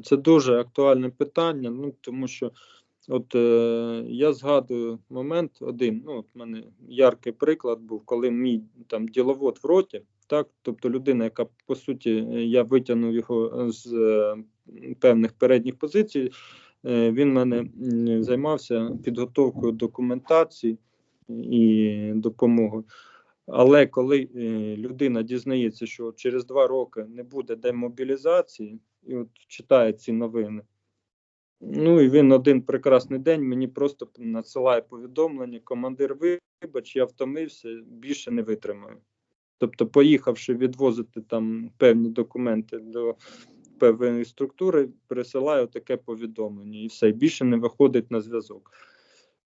Це, дуже актуальне питання, ну тому що от е, я згадую момент один. Ну, от в мене яркий приклад був, коли мій там діловод в роті, так, тобто людина, яка по суті я витягнув його з е, певних передніх позицій, е, він мене займався підготовкою документації і допомогою. Але коли е, людина дізнається, що через два роки не буде демобілізації, і от читає ці новини. Ну і він один прекрасний день мені просто надсилає повідомлення: командир, вибач, я втомився, більше не витримаю. Тобто, поїхавши відвозити там певні документи до певної структури, присилаю таке повідомлення і все, більше не виходить на зв'язок.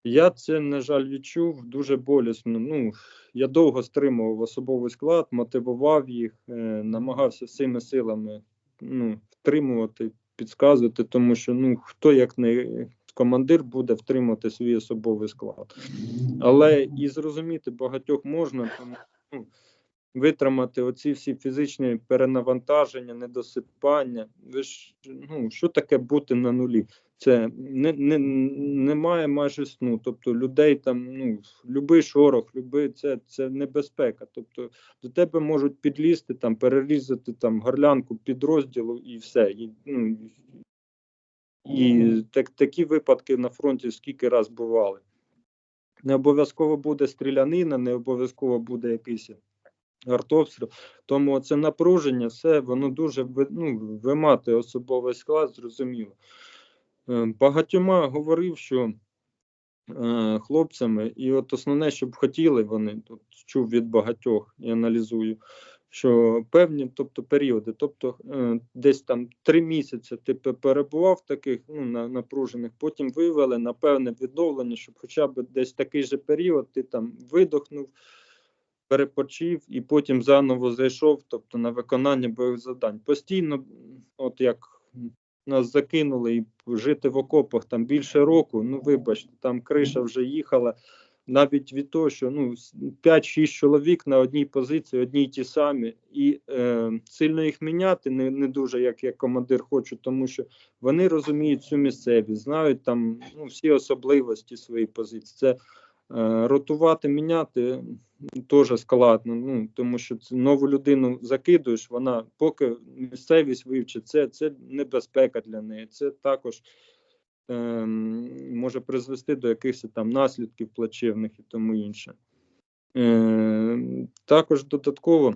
Я це, на жаль, відчув дуже болісно. Ну, я довго стримував особовий склад, мотивував їх, е, намагався всіми силами ну, втримувати, підказувати, тому що ну, хто як не командир буде втримати свій особовий склад. Але і зрозуміти багатьох можна, тому ну, витримати оці всі фізичні перенавантаження, недосипання. Ви ж ну, що таке бути на нулі? Це не, не, немає майже сну. Тобто людей там, ну, любий шорох, любий, це, це небезпека. Тобто до тебе можуть підлізти, там, перерізати там горлянку підрозділу і все. І, ну, і так, такі випадки на фронті скільки раз бували. Не обов'язково буде стрілянина, не обов'язково буде якийсь артобстріл. Тому це напруження, все воно дуже ну, виматує особовий склад, зрозуміло. Е, Багатьома говорив, що е, хлопцями, і от основне, що б хотіли вони, тут чув від багатьох і аналізую, що певні, тобто періоди, тобто е, десь там три місяці ти перебував в таких ну, на, напружених, потім вивели на певне відновлення, щоб хоча б десь такий же період ти там видохнув, перепочив і потім заново зайшов, тобто на виконання бойових завдань. Постійно, от як нас закинули і жити в окопах там більше року, ну вибачте, там криша вже їхала. Навіть від того, що ну с- 5-6 чоловік на одній позиції, одні й ті самі, і е, сильно їх міняти не, не дуже, як я командир хочу, тому що вони розуміють цю місцевість, знають там ну, всі особливості своєї позиції. Це ротувати, міняти теж складно. Ну тому що нову людину закидуєш, вона поки місцевість вивчить, це, це небезпека для неї. Це також ем, може призвести до якихось там наслідків плачевних і тому інше. Е, також додатково,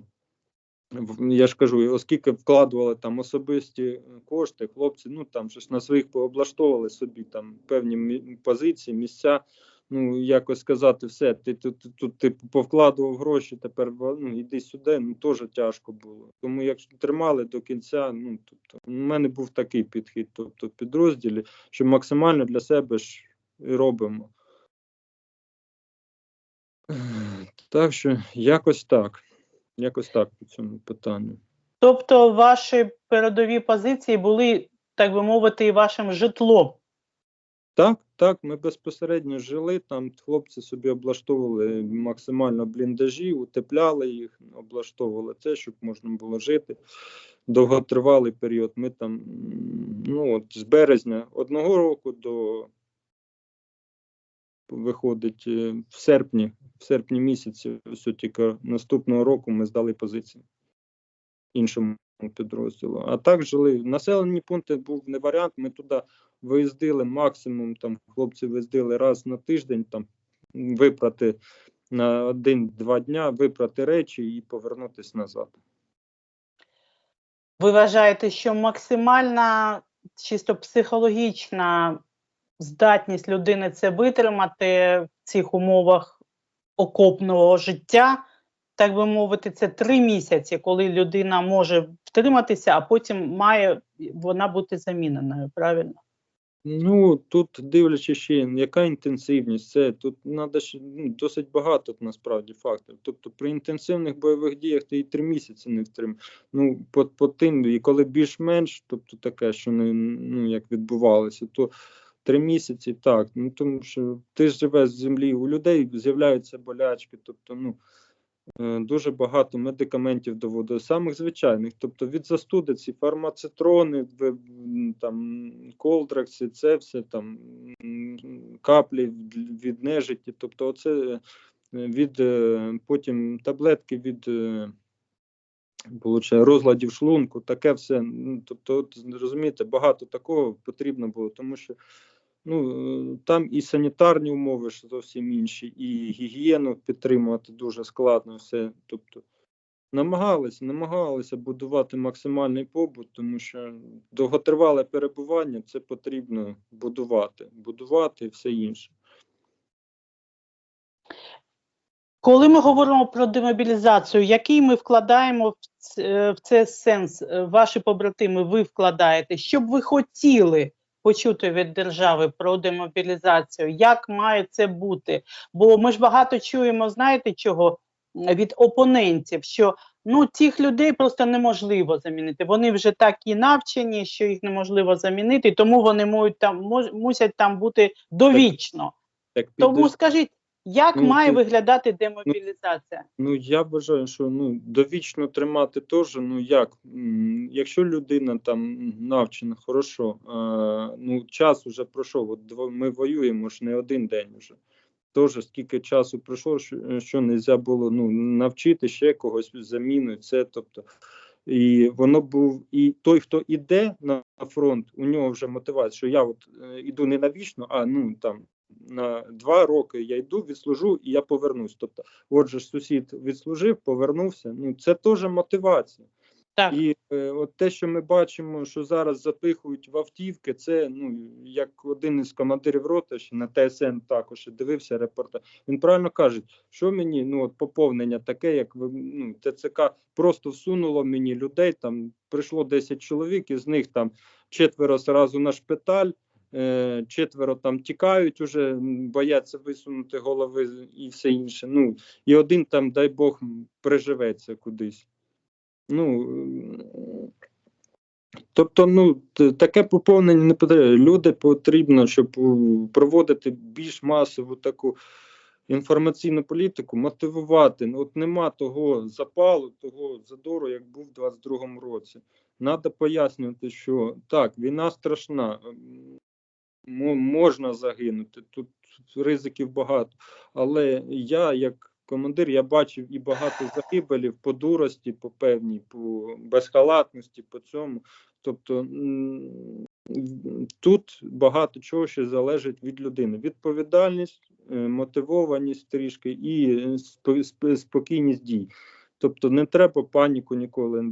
я ж кажу, оскільки вкладували там особисті кошти, хлопці, ну там ж на своїх пооблаштовували собі там певні позиції, місця. Ну, якось сказати, все, ти тут ти, ти повкладував гроші, тепер ну, іди сюди, ну теж тяжко було. Тому якщо тримали до кінця, ну тобто, у мене був такий підхід, тобто в підрозділі, що максимально для себе ж і робимо. Так що якось так. Якось так по цьому питанню. Тобто ваші передові позиції були, так би мовити, вашим житлом. Так, так, ми безпосередньо жили там. Хлопці собі облаштовували максимально бліндажі, утепляли їх, облаштовували це, щоб можна було жити. Довготривалий період. Ми там, ну от з березня одного року до виходить е, в серпні, в серпні місяці, от тільки наступного року ми здали позиції іншому підрозділу. А так жили. Населені пункти був не варіант. Ми туди виїздили максимум, там хлопці виїздили раз на тиждень, там випрати на один-два дня, випрати речі і повернутися назад. Ви вважаєте, що максимальна чисто психологічна здатність людини це витримати в цих умовах окопного життя, так би мовити, це три місяці, коли людина може втриматися, а потім має вона бути заміненою, правильно? Ну тут дивлячись ще, яка інтенсивність, це тут треба ж ну, досить багато насправді факторів. Тобто при інтенсивних бойових діях ти і три місяці не втримаєш. Ну по, по тим, і коли більш-менш, тобто таке, що не ну як відбувалося, то три місяці так. Ну тому що ти живеш з землі, у людей з'являються болячки, тобто ну. Е, Дуже багато медикаментів доводили, самих звичайних, тобто від застуди ці фармацитрони, там колдракси, це все там каплі від- нежиті. Тобто, оце е, від е, потім таблетки від. Получає розладів шлунку, таке все. Тобто, от, розумієте, багато такого потрібно було, тому що ну, е, там і санітарні умови ж зовсім інші, і гігієну підтримувати дуже складно все. Тобто, намагалися, намагалися будувати максимальний побут, тому що довготривале перебування це потрібно будувати, будувати і все інше. Коли ми говоримо про демобілізацію, який ми вкладаємо в в це сенс, е, ваші побратими, ви вкладаєте, що б ви хотіли почути від держави про демобілізацію? Як має це бути? Бо ми ж багато чуємо, знаєте чого? Від опонентів, що ну цих людей просто неможливо замінити. Вони вже так і навчені, що їх неможливо замінити, тому вони можуть там мож- мусять там бути довічно. Так, Тому скажіть, як Ну, має ти- виглядати демобілізація? Ну, я вважаю, що ну довічно тримати теж. Ну як, якщо людина там навчена, хорошо, а, ну час уже пройшов. От ми воюємо ж не один день вже. Теж скільки часу пройшло, що, що не можна було ну, навчити ще когось заміну. Це тобто. І воно був і той, хто іде на фронт, у нього вже мотивація, що я от е, іду не навічно, а ну там на два роки я йду, відслужу і я повернусь. Тобто, отже ж сусід відслужив, повернувся. Ну це теж мотивація. Так. І е, от те, що ми бачимо, що зараз запихують в автівки, це ну як один із командирів роти ще на ТСН також дивився репортаж. Він правильно каже, що мені ну от поповнення таке, як ви ну ТЦК просто всунуло мені людей. Там прийшло 10 чоловік, із них там четверо зразу на шпиталь. Е, Четверо там тікають, уже бояться висунути голови і все інше. Ну і один там, дай Бог, приживеться кудись. Ну тобто, ну таке поповнення не потрібно. Люди потрібно, щоб проводити більш масову таку інформаційну політику, мотивувати. Ну, от нема того запалу, того задору, як був у 22-му році. Надо пояснювати, що так, війна страшна, можна загинути. Тут ризиків багато. Але я, як командир, я бачив і багато загибелів по дурості, по певній, по безхалатності, по цьому. Тобто тут багато чого ще залежить від людини. Відповідальність, е, мотивованість трішки і спо- сп- спокійність дій. Тобто не треба паніку ніколи.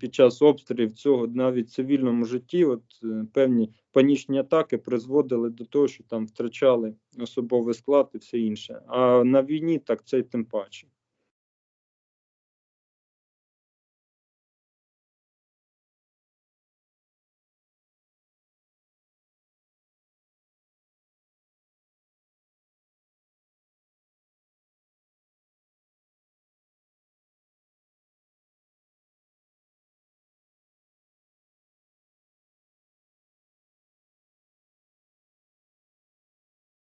Під час обстрілів цього навіть в цивільному житті, от е, певні панічні атаки призводили до того, що там втрачали особовий склад і все інше. А на війні так це й тим паче.